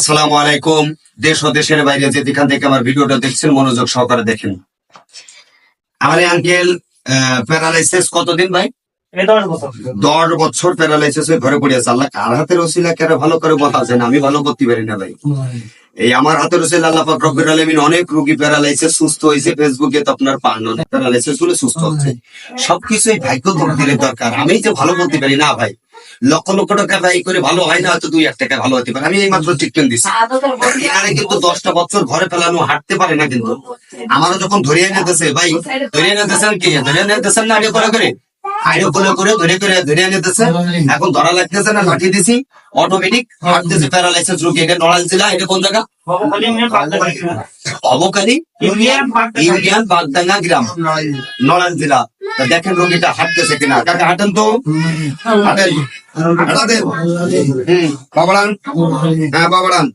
আসসালামু আলাইকুম। দেশ ও দেশের বাইরে যে যেখান থেকে আমার ভিডিওটা দেখছেন মনোযোগ সহকারে দেখেন। আমার আঙ্কেল প্যারালাইসিস কতদিন ভাই? দশ বছর। প্যারালাইসিস হয়ে ঘরে পড়ে আছে। আল্লাহ কার হাতের ওসিলা? কেন ভালো করে বলা যায় না? আমি ভালো করতে পারি না ভাই। এই আমার হাতের ওসিলা আল্লাহ পাক রব্বুল আলামিন অনেক রোগী প্যারালাইসিস সুস্থ হয়েছে। ফেসবুকে তো আপনার পান প্যারালাইসিস হলে সুস্থ হচ্ছে। সবকিছুই ভাগ্য তকদিরের দরকার। আমি যে ভালো করতে পারি না ভাই। লক্ষ লক্ষ টাকা ব্যয় করে ভালো হয় না, হয়তো দুই এক টাকা ভালো হতে পারে। আমি এই মাত্র ট্রিটমেন্ট দিচ্ছি এখানে কিন্তু দশটা বছর ঘরে ফেলানো হাঁটতে পারে না কিন্তু। আমারও যখন ধরিয়ে নিতেছে ভাই, ধরিয়ে নিতেছেন কি? ধরিয়ে নিতেছেন না আগে করে করে? করে করে, ধরে করে ধরে এখন লাগতেছে না দিছি। অটোমেটিক নড়াল এটা কোন অবকারী ইউনিয়ন বাগদাঙ্গা গ্রাম। নড়াল জেলা দেখেন রোগীটা হাঁটতেছে কিনা। কাকে হাঁটেন তো? হাঁটেন। হাঁটাতেন হ্যাঁ বাবাড়ান